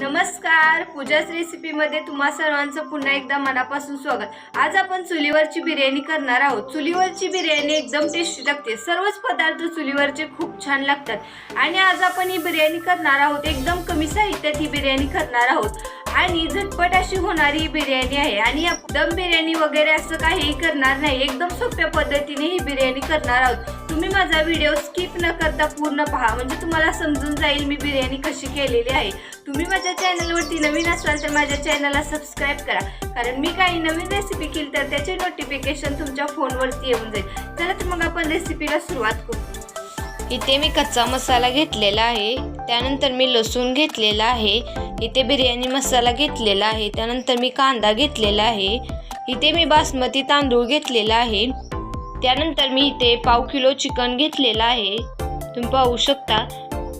नमस्कार पूजाच रेसिपीमध्ये तुम्हा सर्वांचं पुन्हा एकदा मनापासून स्वागत. आज आपण चुलीवरची बिर्याणी करणार आहोत. चुलीवरची बिर्याणी एकदम टेस्टी लागते. सर्वच पदार्थ चुलीवरचे खूप छान लागतात. आणि आज आपण ही बिर्याणी करणार आहोत. एकदम कमी साहित्यात ही बिर्याणी करणार आहोत. आणि झटपट अशी होणारी ही बिर्याणी आहे. आणि दम बिर्याणी वगैरे असं काहीही करणार नाही. एकदम सोप्या पद्धतीने ही बिर्याणी करणार आहोत. तुम्ही माझा व्हिडिओ स्किप न करता पूर्ण पहा. म्हणजे तुम्हाला समजून जाईल मी बिर्याणी कशी केलेली आहे. तुम्ही माझ्या चॅनलवरती नवीन असाल तर माझ्या चॅनलला सबस्क्राईब करा. कारण मी काही नवीन रेसिपी केली तर त्याचे नोटिफिकेशन तुमच्या फोनवरती येऊन जाईल. चला तर मग आपण रेसिपीला सुरुवात करू. इथे मी कच्चा मसाला घेतलेला आहे. त्यानंतर मी लसूण घेतलेला आहे. इथे बिर्याणी मसाला घेतलेला आहे. त्यानंतर मी कांदा घेतलेला आहे. इथे मी बासमती तांदूळ घेतलेला आहे. त्यानंतर मी इथे पाव किलो चिकन घेतलेलं आहे. तुम्ही पाहू शकता.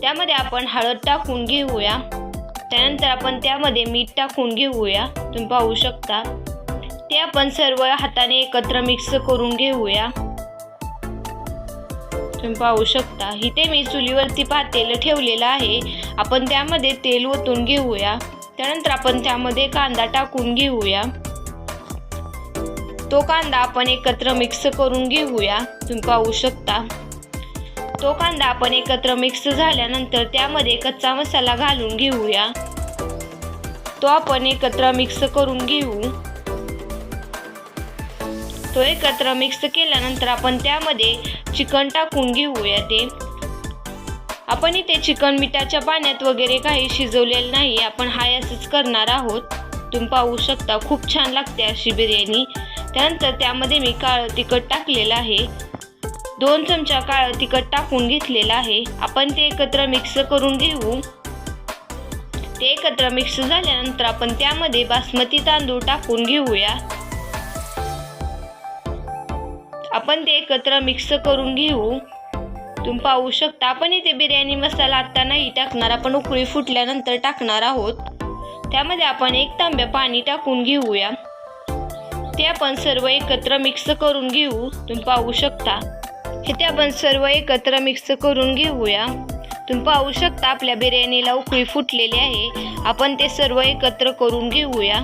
त्यामध्ये आपण हळद टाकून घेऊया. त्यानंतर आपण त्यामध्ये मीठ टाकून घेऊया. तुम्ही पाहू शकता. ते आपण सर्व हाताने एकत्र मिक्स करून घेऊया. तुम्ही पाहू शकता. इथे मी चुलीवरती पातेल ठेवलेलं आहे. आपण त्यामध्ये तेल ओतून घेऊया. त्यानंतर आपण त्यामध्ये कांदा टाकून घेऊया. तो कांदा आपण एकत्र मिक्स करून घेऊया. तुम्ही पाहू शकता. तो कांदा आपण एकत्र मिक्स झाल्यानंतर त्यामध्ये कच्चा मसाला घालून घेऊया. तो आपण एकत्र मिक्स करून घेऊ. तो एकत्र मिक्स केल्यानंतर आपण त्यामध्ये चिकन टाकून घेऊया ते. आपण इथे चिकन मिठाच्या पाण्यात वगैरे काही शिजवलेलं नाही आपण हाय असंच करणार आहोत. तुम्ही पाहू शकता खूप छान लागते अशी बिर्याणी. त्यानंतर त्यामध्ये मी काळं तिखट टाकलेलं आहे. दोन चमचा काळं तिखट टाकून घेतलेलं आहे. आपण ते एकत्र मिक्स करून घेऊ. ते एकत्र मिक्स झाल्यानंतर आपण त्यामध्ये बासमती तांदूळ टाकून घेऊया. आपण ते एकत्र मिक्स करून घेऊ. तुम्ही पाहू शकता आपण इथे बिर्याणी मसाला आत्ता नाही टाकणार आपण उकळी फुटल्यानंतर टाकणार आहोत. त्यामध्ये आपण एक तांब्या पाणी टाकून घेऊया. ते आपण सर्व एकत्र मिक्स करून घेऊ. तुम्ही पाहू शकता. हे ते आपण सर्व एकत्र मिक्स करून घेऊया. तुम्ही पाहू शकता आपल्या बिर्याणीला उकळी फुटलेली आहे. आपण ते सर्व एकत्र करून घेऊया.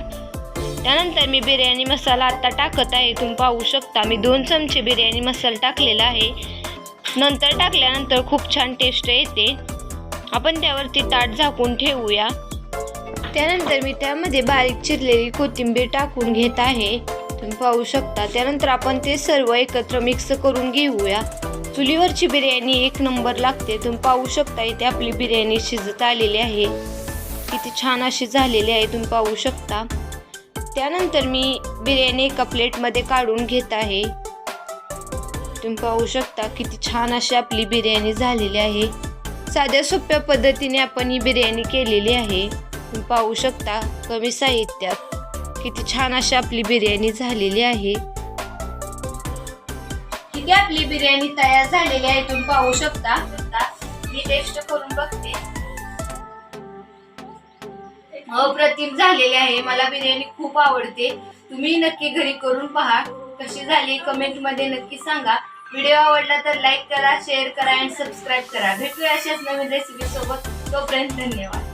त्यानंतर मी बिर्याणी मसाला आत्ता टाकत आहे. तुम्ही पाहू शकता मी दोन चमचे बिर्याणी मसाला टाकलेला आहे. नंतर टाकल्यानंतर खूप छान टेस्ट येते. आपण त्यावरती ताट झाकून ठेवूया. त्यानंतर मी त्यामध्ये बारीक चिरलेली कोथिंबीर टाकून घेत आहे. तुम्ही पाहू शकता. त्यानंतर आपण ते सर्व एकत्र मिक्स करून घेऊया. चुलीवरची बिर्याणी एक नंबर लागते. तुम्ही पाहू शकता इथे आपली बिर्याणी शिजत आलेली आहे. किती छान अशी झालेली आहे तुम्ही पाहू शकता. त्यानंतर मी बिर्याणी एका प्लेटमध्ये काढून घेत आहे. तुम्ही पाहू शकता किती छान अशी आपली बिर्याणी झालेली आहे. साध्या सोप्या पद्धतीने आपण ही बिर्याणी केलेली आहे. तुम्ही पाहू शकता कमी साहित्यात. किती छान अशी आपली बिर्याणी झालेली आहे. ठीक आहे आपली बिर्याणी तयार झालेली आहे तुम्ही पाहू शकता. मी टेस्ट करून बघते. अप्रतिम झालेली आहे. मला बिर्याणी खूप आवडते. तुम्ही नक्की घरी करून पहा. कशी झाली कमेंटमध्ये नक्की सांगा. व्हिडिओ आवडला तर लाईक करा शेअर करा अँड सबस्क्राईब करा. भेटूया अशाच नवीन रेसिपी सोबत. तोपर्यंत धन्यवाद.